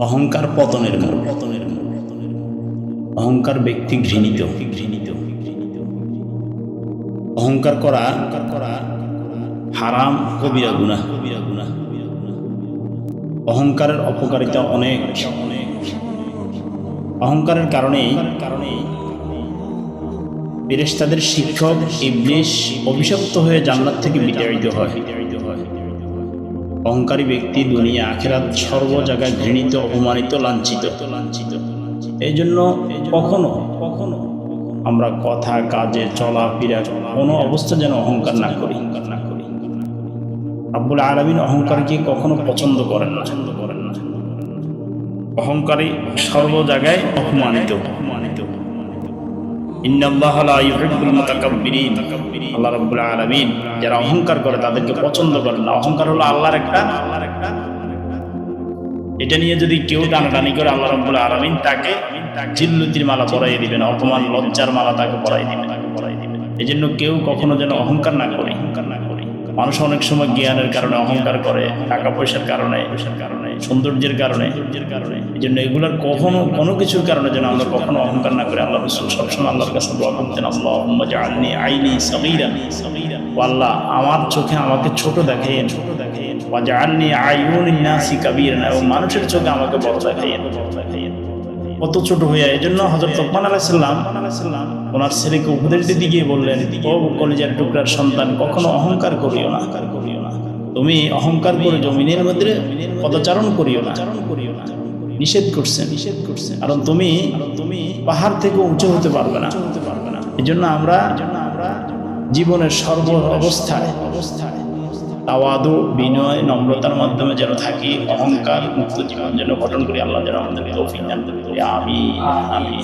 অহংকার পতনের মূল পতনের অহংকার ব্যক্তি ঘৃণিত। ঘৃণিত অহংকার করা করা হারাম কবিরা গুনাহ। কবিরা গুনাহ অহংকারের অপকারিতা অনেক। অনেক অহংকারের কারণেই কারণেই ফেরেশতাদের শিক্ষক ইবলিশ অভিশপ্ত হয়ে জান্নাত থেকে বিতাড়িত হয়। অহংকারী ব্যক্তি দুনিয়া আখেরাত সর্ব জায়গায় ঘৃণিত, অপমানিত, লাঞ্ছিত। লাঞ্ছিত এই জন্য কখনো কখনো আমরা কথা, কাজে চলাফেরা কোনো অবস্থা যেন অহংকার না করি। অহংকার না করি আব্বুল আলমিন অহংকারকে কখনো পছন্দ করেন না। পছন্দ করেন না অহংকারী সর্ব জায়গায় অপমানিত অপমানিত। আল্লাহ রাব্বুল আলামিন যারা অহংকার করে তাদেরকে পছন্দ করেন না। অহংকার হলো আল্লাহর একটা এটা নিয়ে যদি কেউ টানাটানি করে আল্লাহ রব্বুল আলমিন তাকে জিল্লুতির মালা পরাই দিবেন, অপমান, লজ্জার মালা তাকে পরাই দিবেন। এই জন্য কেউ কখনো যেন অহংকার না করে অহংকার না করে। মানুষ অনেক সময় জ্ঞানের কারণে, অহংকার করে, টাকা পয়সার কারণে পয়সার কারণে সৌন্দর্যের কারণে। কারণে এই জন্য এগুলোর কখনো, কোনো কিছুর কারণে যেন আমরা কখনো অহংকার না করে। আল্লাহ রসুল সবসময় আল্লাহর কাছে দোয়া করতেন আল্লাহ আইনি সগীরা সগীরা ও আল্লাহ, আমার চোখে আমাকে ছোট দেখেন ছোট দেখেন ওয়া জাআলনি আইয়ুনিন নাসি কাবীরান এবং মানুষের চোখে আমাকে বড় দেখাইয়েন বড় দেখাইয়েন। কত ছোট হইয়া এই জন্য হজরত লোকমান আলাইসাল্লাম ওনার ছেলেকে উপদেশ দিতে গিয়ে বললেন, ও কলেজের টুকরার সন্তান, কখনো অহংকার করিও না। করিও না তুমি অহংকার করে জমিনের মধ্যে পদচারণ করিও না। করিও না নিষেধ করছে নিষেধ করছে কারণ তুমি তুমি পাহাড় থেকে উঁচু হতে পারবে না। হতে পারবে না এই জন্য আমরা জীবনের সর্ব অবস্থায় অবস্থায় তাওয়াদু, বিনয়, নম্রতার মাধ্যমে যেন থাকি, অহংকার, মুক্ত জীবন যেন গঠন করি, আল্লাহ যেন আমাদের তৌফিক দান করি আমি আমি